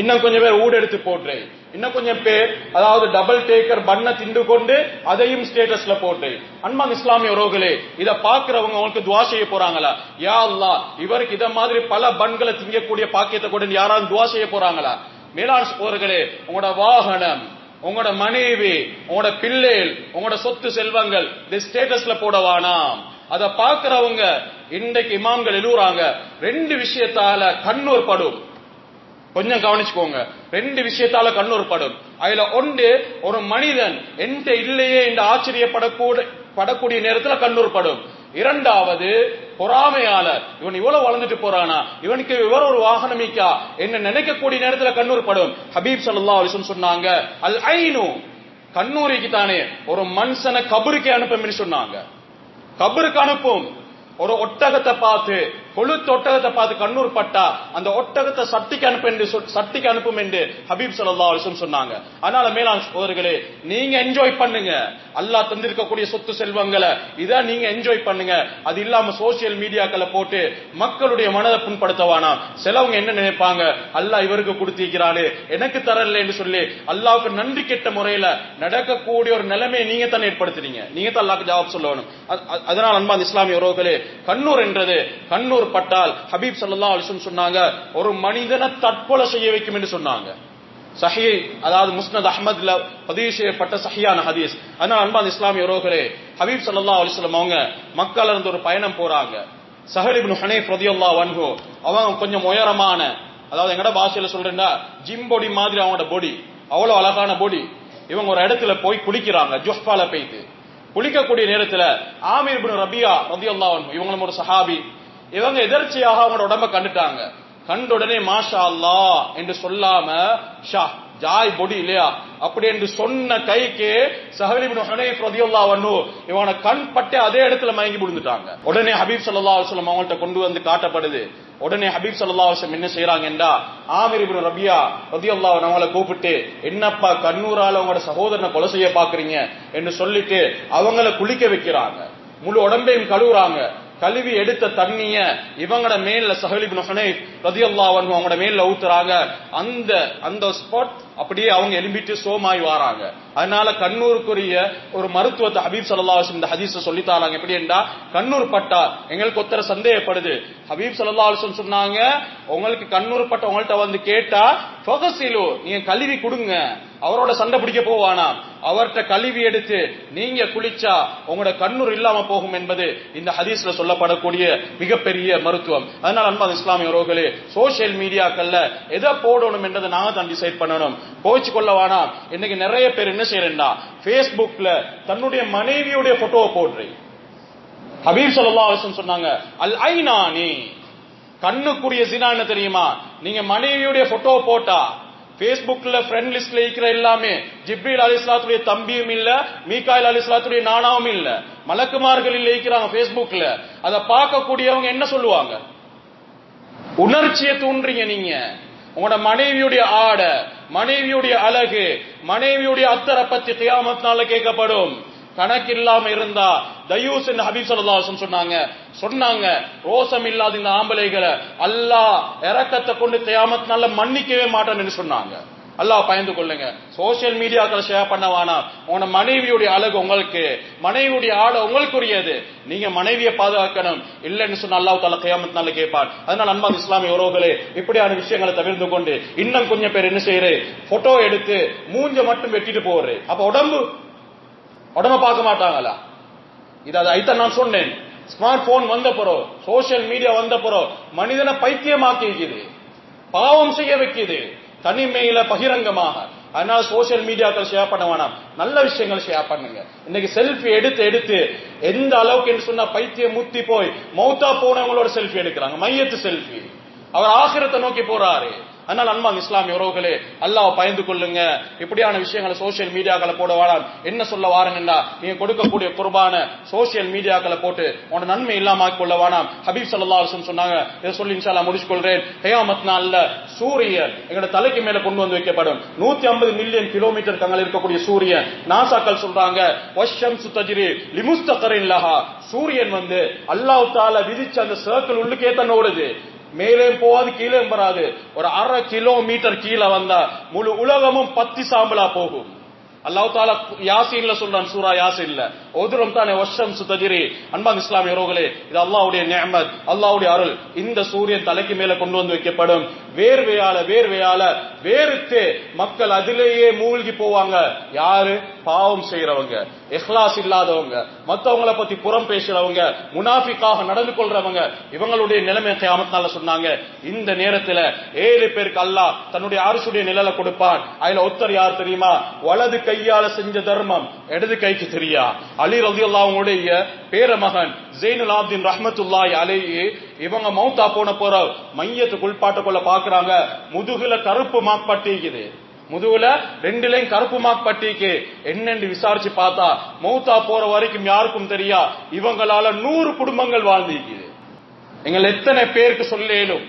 இன்னும் கொஞ்சம் பேர் ஊடு எடுத்து போடுறேன் இன்னும் கொஞ்சம் பேர் அதாவது டபுள் டேக்கர் பண்ண திண்டு கொண்டு அதையும் ஸ்டேட்டஸ்ல போட்டு அன்பான் இஸ்லாமிய உறவுகளே இத பாக்குறவங்க அவங்களுக்கு துவா செய்ய போறாங்களா? யா அல்லா இவருக்கு இத மாதிரி பல பண்களை திங்கக்கூடிய பாக்கியத்தை கொண்டு யாராவது துவா செய்ய போறாங்களா? மேலாண் போர்களே உங்களோட வாகனம் உங்களோட மனைவி உங்களோட பிள்ளைகள் உங்களோட சொத்து செல்வங்கள் இந்த ஸ்டேட்டஸ்ல போடவானாம் அதை பாக்குறவங்க இன்றைக்கு இமாம்கள் எழுவுறாங்க ரெண்டு விஷயத்தால கண்ணூர் படும். கொஞ்சம் கவனிச்சுக்கோங்க. ரெண்டு விஷயத்தால கண்ணூர்படும். அதுல ஒன்று ஒரு மனிதன் எந்த இல்லையே என்று ஆச்சரியப்படக்கூட படக்கூடிய நேரத்துல கண்ணூர்படும். இரண்டாவது பொறாமையாளர். இவன் இவ்வளவு வளர்ந்துட்டு போறானா? இவனுக்கு இவர் ஒரு வாகனமிக்கா என்ன நினைக்கக்கூடிய நேரத்துல கண்ணூர்படும். ஹபீப் சல்லா அலிசன் சொன்னாங்க அல் ஐனு. கண்ணூரிக்கு தானே ஒரு மனுஷனை கபருக்கு அனுப்பும்னு சொன்னாங்க. கபருக்கு அனுப்பும். ஒரு ஒட்டகத்தை பார்த்து கொழுத்து ஒட்டகத்தை பார்த்து கண்ணூர் பட்டா அந்த ஒட்டகத்தை சட்டிக்கு அனுப்பு என்று சட்டிக்கு அனுப்பும் என்று ஹபீப் ஸல்லல்லாஹு சொன்னாங்க. அதனால மேலாண் சகோதரர்களே நீங்க என்ஜாய் பண்ணுங்க. அல்லாஹ் தந்திருக்கக்கூடிய சொத்து செல்வங்களை இதை நீங்க என்ஜாய் பண்ணுங்க. அது இல்லாம சோசியல் மீடியாக்களை போட்டு மக்களுடைய மனதை புண்படுத்தவானா? சிலவங்க என்ன நினைப்பாங்க? அல்லாஹ் இவருக்கு கொடுத்திருக்கிறாரு. எனக்கு தரல என்று சொல்லி அல்லாவுக்கு நன்றி கெட்ட முறையில நடக்கக்கூடிய ஒரு நிலைமையை நீங்க தான் ஏற்படுத்துறீங்க. நீங்க தான் அல்லாவுக்கு ஜவாப் சொல்லணும். அ- அதனால் அன்பா அந்த இஸ்லாமிய உறவுகளே கண்ணூர் என்றது கண்ணூர் பட்டால் ஹபீப் சல்லா அலிசம் சொன்னாங்க ஒரு மனிதனை தற்கொலை செய்ய வைக்கும் என்று சொன்னாங்க. சஹி அதாவது முஸ்னத் அஹ்மத்ல பதிவு செய்யப்பட்ட சஹியான ஹதீஸ். அதனால அன்பான் இஸ்லாமிய உறவுகளே ஹபீப் சல்லா அலிஸ்லம் அவங்க மக்கள் இருந்து ஒரு பயணம் போறாங்க. சஹலிபின் இப்னு ஹனீஃப் ரலியல்லாஹு அன்ஹு அவங்க கொஞ்சம் உயரமான அதாவது எங்கட பாஷையில சொல்றேன்னா ஜிம் பொடி மாதிரி அவங்களோட பொடி. அவ்வளவு அழகான பொடி. இவங்க ஒரு இடத்துல போய் குளிக்கிறாங்க ஜுஹ்பால பெய்து குளிக்கக்கூடிய நேரத்துல ஆமீர் பின் ரபியா ரலியல்லாஹு அன்ஹு இவங்களும் ஒரு சஹாபி. இவங்க எதர்ச்சியாக அவங்களோட உடம்ப கண்டுட்டாங்க. கண்ட உடனே மாஷா அல்லாஹ் என்று சொல்லாம ஷா ஜாய் பொடி இல்லையா? அப்படி என்று சொன்ன கைக்கு சஹலிபின் இப்னு ஹுனைஃப் ரலியல்லாஹு அன்ஹு இவன கண் பட்டு அதே இடத்துல மயங்கி விழுந்துட்டாங்க உடனே ஹபீப் சல்லா அலுவலம் அவங்கள்ட்ட கொண்டு வந்து காட்டப்படுது. உடனே ஹபீப் சல்லா அலுவலம் என்ன என்ன செய்றாங்கன்றா ஆமிர் இபின் ரபியா ரலியல்லாஹு அவங்கள கூப்பிட்டு என்னப்பா கண்ணூரால உங்களோட சகோதரனை கொலை செய்ய பாக்குறீங்க? என்று சொல்லிட்டு அவங்கள குளிக்க வைக்கிறாங்க. முழு உடம்பையும் கழுவுறாங்க. கழுவி எடுத்த தண்ணிய இவங்கட மேல சஹல் இப்னு ஹுனைஃப் ரலியல்லாஹு அன்ஹு அவங்களோட மேல ஊத்துறாங்க. அந்த அந்த ஸ்பாட் அப்படியே அவங்க எலும்பிட்டு சோமாய் வாராங்க. அதனால கண்ணூருக்குரிய ஒரு மருத்துவத்தை ஹபீப் ஸல்லல்லாஹு அலைஹி இந்த ஹதீஸ சொல்லித்தாராங்க எப்படி என்றா கண்ணூர் பட்டா எங்களுக்கு ஒத்தர சந்தேகப்படுது. ஹபீப் ஸல்லல்லாஹு சொன்னாங்க உங்களுக்கு கண்ணூர் பட்ட உங்கள்கிட்ட வந்து கேட்டா ஃபகசிலு நீங்க கழுவி கொடுங்க. அவரோட சண்டை பிடிக்க போவானா? அவர்கிட்ட கழுவி எடுத்து நீங்க குளிச்சா உங்களோட கண்ணூர் இல்லாம போகும் என்பது இந்த ஹதீஸ்ல சொல்லப்படக்கூடிய மிகப்பெரிய மருத்துவம். அதனால அன்பான இஸ்லாமிய உறவுகளே சோசியல் மீடியாக்கள்ல எதை போடணும் என்றதை நாங்க தான் டிசைட் பண்ணணும். போய்ச்சு கொள்ள வேணாம் இன்னைக்கு நிறைய பேர் என்ன செய்யறேன்னா பேஸ்புக்ல தன்னுடைய மனைவியுடைய போட்டோவை போடுறேன். ஹபீப் சொல்லா சொன்னாங்க அல் ஐநானி கண்ணுக்குரிய ஜினா என்ன தெரியுமா? நீங்க மனைவியுடைய போட்டோ போட்டா பேஸ்புக்ல ஃப்ரெண்ட் லிஸ்ட்ல இருக்கிற எல்லாமே ஜிப்ரீல் அலிஸ்லாத்துடைய தம்பியும் இல்ல மீகாயில் அலிஸ்லாத்துடைய நானாவும் இல்ல. மலக்குமார்கள் இல்ல இருக்கிறாங்க பேஸ்புக்ல அதை பார்க்கக்கூடியவங்க என்ன சொல்லுவாங்க? உணர்ச்சியை தூண்டுறீங்க நீங்க. உங்களோட மனைவியுடைய ஆட மனைவியுடைய அழகு மனைவியுடைய அத்தரை பத்தி கியாமத்தினால கேட்கப்படும். கணக்கு இல்லாம இருந்தா தயூஸ் என்று ஹபீப் ஸல்லல்லாஹு சொன்னாங்க. சொன்னாங்க ரோசம் இல்லாத இந்த ஆம்பளைகளை அல்லாஹ் இறக்கத்தை கொண்டு கியாமத்னால மன்னிக்கவே மாட்டான்னு சொன்னாங்க. அல்லாஹ் பயந்து கொள்ளுங்க. சோசியல் மீடியாக்களை ஷேர் பண்ண வேணாம். உன மனைவியுடைய அழகு உங்களுக்கு மனைவியுடைய ஆடை உங்களுக்குரியது. நீங்க மனைவியை பாதுகாக்கணும். இல்லைன்னு சொன்ன அல்லாஹ் தால கியாமத் நாள் கேட்பான். அதனால அன்பா இஸ்லாமிய உறவுகளே இப்படியான விஷயங்களை தவிர்த்து கொண்டு இன்னும் கொஞ்சம் பேர் என்ன செய்யறே போட்டோ எடுத்து மூஞ்ச மட்டும் வெட்டிட்டு போறே அப்ப உடம்பு உடம்ப பார்க்க மாட்டாங்களா? இது அது ஐத்த நான் சொன்னேன். ஸ்மார்ட் போன் வந்த பிறகு சோசியல் மீடியா வந்த பிறகு மனிதனை பைத்தியமாக்கிக்குது. பாவம் செய்ய வைக்குது. தனிமையில பகிரங்கமாக. அதனால சோசியல் மீடியாக்கள் ஷேர் பண்ண வேணாம். நல்ல விஷயங்கள் ஷேர் பண்ணுங்க. இன்னைக்கு செல்ஃபி எடுத்து எடுத்து எந்த அளவுக்கு என்று சொன்னா பைத்தியம் முத்தி போய் மௌத்தா போனவங்களோட செல்ஃபி எடுக்கிறாங்க. மையத்து செல்ஃபி அவர் ஆகிரத்தை நோக்கி போறாரு. அதனால அன்பான் இஸ்லாமிய உறவுகளே அல்லாஹ் பயந்து கொள்ளுங்க. இப்படியான விஷயங்களை சோசியல் மீடியாக்களை போட வாடாம் என்ன சொல்ல வாரங்கன்னா நீங்க கொடுக்கக்கூடிய குர்பான சோசியல் மீடியாக்களை போட்டு உன நன்மை இல்லாம ஆக்கிக் கொள்ள வேணாம் ஹபீப் சல்லா சொன்னாங்க இதை சொல்லி இன்ஷால்லா முடிச்சு கொள்றேன் நாள்ல சூரியன் எங்களோட தலைக்கு மேல கொண்டு வந்து வைக்கப்படும். 150 மில்லியன் கிலோமீட்டர் தங்கள் இருக்கக்கூடிய சூரியன் நாசாக்கள் சொல்றாங்க வஷம் சுத்தஜிரி லிமுஸ்தகரின் லஹா. சூரியன் வந்து அல்லாஹ் தால விதிச்ச அந்த சர்க்கிள் உள்ளுக்கே தான் ஓடுது. மேலே போகாது கீழே வராது ஒரு அரை கிலோமீட்டர் கீழே வந்தா முழு உலகமும் பத்தி சாம்பலா போகும். அல்லாஹ் தாலா யாசீன்ல சொல்றான் சூரா யாசின்ல. ஒதுரம் தானே வஷம் சுத்தஜிரி அன்பான் இஸ்லாமிய உறவுகளே இது அல்லாவுடைய நிஅமத் அல்லாவுடைய அருள். இந்த சூரியன் தலைக்கு மேல கொண்டு வந்து வைக்கப்படும். வேர்வையால வேர்வையால வேறுத்து மக்கள் அதிலேயே மூழ்கி போவாங்க. யாரு? பாவம் செய்யறவங்க இஹ்லாஸ் இல்லாதவங்க மத்தவங்களை பத்தி புறம் பேசுறவங்க முனாஃபிக்காக நடந்து கொள்றவங்க இவங்களுடைய நிலைமை கியாமத்னால சொன்னாங்க. இந்த நேரத்துல ஏழு பேருக்கு அல்லாஹ் தன்னுடைய அரசுடைய நிழலை கொடுப்பான். அதுல ஒருத்தர் யார் தெரியுமா? வலது கையால செஞ்ச தர்மம் இடது கைக்கு தெரியா? அலி ரலியல்லாஹுடைய பேரமகன் ஜெயினுல் ஆப்தின் ரஹமத்துல்லாய் அலைஹி இவங்க மௌத்தா போன போற மையத்துக்கு குளிப்பாட்ட கொள்ள பாக்குறாங்க முதுகுல கருப்பு மாப்பட்டிக்குது முதுகுல ரெண்டுலையும் கருப்பு மார்க் பட்டிக்கு. என்னென்று விசாரிச்சு பார்த்தா மௌத்தா போற வரைக்கும் யாருக்கும் தெரியா? இவங்களால நூறு குடும்பங்கள் வாழ்ந்திருக்குது. எங்கள் எத்தனை பேருக்கு சொல்லேலும்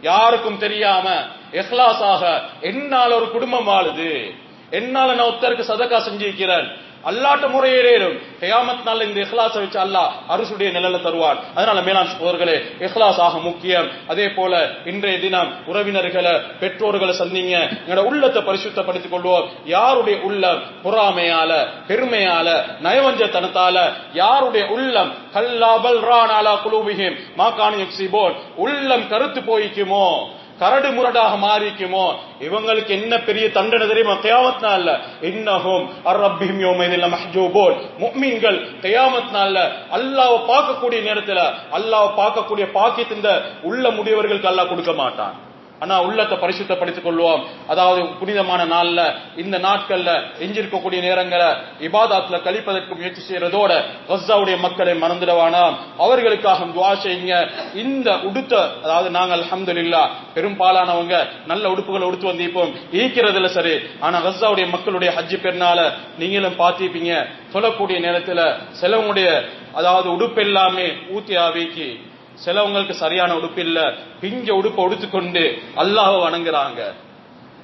யாருக்கும் தெரியாம எஹ்லாஸாக என்னால ஒரு குடும்பம் வாழுது. என்னால நான் ஒருத்தருக்கு சதக்கா செஞ்சிருக்கிறேன். அல்லாட்ட முறையேறும் கியாமத் நாள் இந்த இஹ்லாஸை வச்சு அல்லாஹ் அரசுடைய நிழல தருவார். அதனால மேலாண் சோதர்களே இஹ்லாஸ் ஆக முக்கியம். அதே போல இன்றைய தினம் உறவினர்களை பெற்றோர்களை சந்திங்க. எங்களோட உள்ளத்தை பரிசுத்தப்படுத்திக் கொள்வோம். யாருடைய உள்ளம் பொறாமையால பெருமையால நயவஞ்சத்தனத்தால யாருடைய உள்ளம் கல்லாபல் ரானாலா குலூபிஹிம் மாகாணி யுக்சிபோன் உள்ளம் கருத்து போய்க்குமோ? கரடு முரடாக மாறிக்குமோ? இவங்களுக்கு என்ன பெரிய தண்டனை தெரியுமா? கயாமத் நாள்ல இன்னஹும் அர்ரப்பிஹிம் யௌமைதில் மஹ்ஜூபூன். முஃமின்கள் கயாமத் நாள்ல அல்லாஹ்வை பார்க்கக்கூடிய நேரத்துல அல்லாஹ்வை பார்க்கக்கூடிய பாக்கியத்தை இந்த உள்ள முடியவர்களுக்கு அல்லாஹ் கொடுக்க மாட்டான். ஆனா உள்ளத்தை பரிசுத்தப்படுத்திக் கொள்வோம். அதாவது புனிதமான நாள்ல இந்த நாட்கள்ல எஞ்சிருக்கக்கூடிய நேரங்களை இபாதாத்துல கழிப்பதற்கு முயற்சி செய்யறதோட கஸ்ஸாவுடைய மக்களை மறந்துடவானாம் அவர்களுக்காக துவா செய்யுங்க. இந்த உடுத்த அதாவது நாங்கள் அல்ஹம்துலில்லாஹ் பெரும்பாலானவங்க நல்ல உடுப்புகளை உடுத்து வந்திருப்போம். ஈக்கிறதுல சரி. ஆனா கஸ்ஸாவுடைய மக்களுடைய ஹஜ்ஜி பெருநாள நீங்களும் பார்த்திருப்பீங்க. சொல்லக்கூடிய நேரத்துல சிலவங்களுடைய அதாவது உடுப்பு எல்லாமே ஊத்தி ஆவிக்கு. சிலவங்களுக்கு சரியான உடுப்பு இல்ல பிஞ்ச உடுப்பை உடுத்துக்கொண்டு அல்லாஹ வணங்குறாங்க.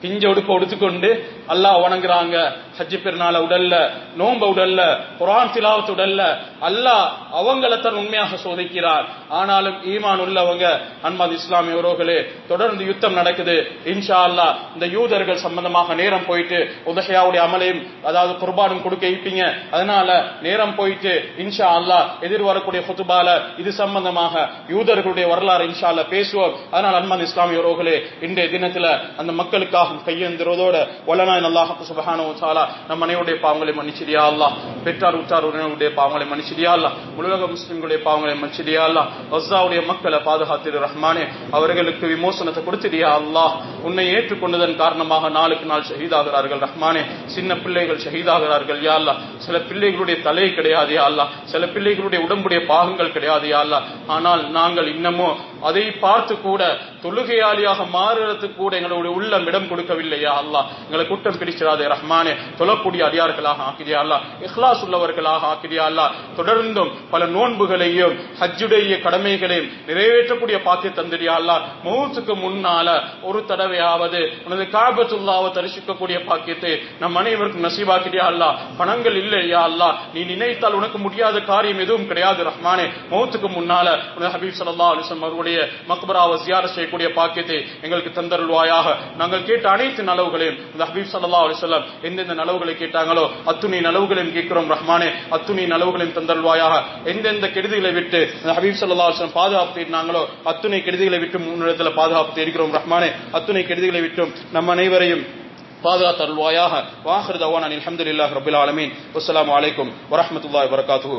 பிஞ்ச உடுப்பை உடுத்துக்கொண்டு அல்லாஹ் வணங்குறாங்க. ஹஜ்ஜி பெருநாள உடல்ல நோம்ப உடல்ல குரான் திலாவத் உடல்ல அல்லாஹ் அவங்கள உண்மையாக சோதிக்கிறார். ஆனாலும் ஈமான் உள்ளவங்க அன்பாத் இஸ்லாமிய உறவுகளே தொடர்ந்து யுத்தம் நடக்குது. இன்ஷா அல்லாஹ் இந்த யூதர்கள் சம்பந்தமாக நேரம் போயிட்டு உதகையாவுடைய அமலையும் அதாவது குர்பானும் கொடுக்க இருப்பீங்க அதனால நேரம் போயிட்டு இன்ஷா அல்லாஹ் எதிர்வரக்கூடிய ஹுத்துபால இது சம்பந்தமாக யூதர்களுடைய வரலாறு இன்ஷா அல்ல பேசுவோம். அதனால் அன்மது இஸ்லாமிய உறவுகளே இன்றைய தினத்துல அந்த மக்களுக்காக கையெழுந்துறதோட வல்லனாய் அல்லாஹ் அல்லாஹுக்கு வ சாலா நம் அனைவருடைய பாவங்களை மன்னிச்சிடியா அல்லா பெற்றார் உற்றார் உறவினருடைய பாவங்களை மன்னிச்சிடியா அல்லா உலக முஸ்லிம்களுடைய பாவங்களை மன்னிச்சிடியா அல்லா கஸ்ஸாவுடைய மக்களை பாதுகாத்திரு ரஹ்மானே. அவர்களுக்கு விமோசனத்தை கொடுத்திடியா அல்லாஹ். உன்னை ஏற்றுக்கொண்டதன் காரணமாக நாளுக்கு நாள் ஷஹீதாகிறார்கள் ரஹ்மானே. சின்ன பிள்ளைகள் ஷஹீதாகிறார்கள் யா அல்லா சில பிள்ளைகளுடைய தலை கிடையாது யா அல்லா சில பிள்ளைகளுடைய உடம்புடைய பாகங்கள் கிடையாது யா அல்லா ஆனால் நாங்கள் இன்னமும் அதை பார்த்து கூட தொழுகையாளியாக மாறுறதுக்கு கூட எங்களுடைய உள்ளம் இடம் கொடுக்கவில்லையா அல்லா எங்களை குற்றம் பிடிச்சிடாதே ரஹ்மானே. தொழக்கூடிய அடியார்களாக ஆக்கிறியா அல்லா இஹ்லாஸ் உள்ளவர்களாக ஆக்கிறியா அல்லா தொடர்ந்தும் பல நோன்புகளையும் ஹஜ்ஜுடைய கடமைகளையும் நிறைவேற்றக்கூடிய பாக்கிய தந்திரியா அல்லா மௌத்துக்கு முன்னால ஒரு தடவையாவது உனது காபத்துல்லாவை தரிசிக்கக்கூடிய பாக்கியத்தை நம் அனைவருக்கும் நசீவாக்கிறியா அல்லாஹ். பணங்கள் இல்லையா அல்லாஹ்? நீ நினைத்தால் உனக்கு முடியாத காரியம் எதுவும் கிடையாது ரஹ்மானே. மௌத்துக்கு முன்னால உனது ஹபீப் ஸல்லல்லாஹு அலிசம் வஸல்லம் அவருடைய மக்பராவை ஜியார செய்யக்கூடிய பாக்கியத்தை எங்களுக்கு தந்தருள்வாயாக. நாங்கள் கேட்ட அனைத்து நலவுகளையும் இந்த ஹபீப் சல்லா அலைஹி வஸல்லம் எந்தெந்த நலவுகளை கேட்டாங்களோ அத்துணை நலவுகளையும் கேட்கிறோம் ரஹ்மானே. அத்துணை நலவுகளையும் தந்தருள்வாயாக. எந்தெந்த கெடுதிகளை விட்டு இந்த ஹபீப் சல்லா அலிஸ்லாம் பாதுகாப்பு தேடினாங்களோ அத்துணை கெடுதிகளை விட்டு முன்னிடத்தில் பாதுகாப்பு தேடுகிறோம் ரஹ்மானே. அத்துணை கெடுதிகளை விட்டும் நம் அனைவரையும் பாதுகாத்து அருள்வாயாக வாஹர் தவான் அலி அல்ஹம்துலில்லாஹி ரபுல் ஆலமீன். வஸ்ஸலாமு வலைக்கம் வரஹ்மத்துல்லாஹி வரகாத்து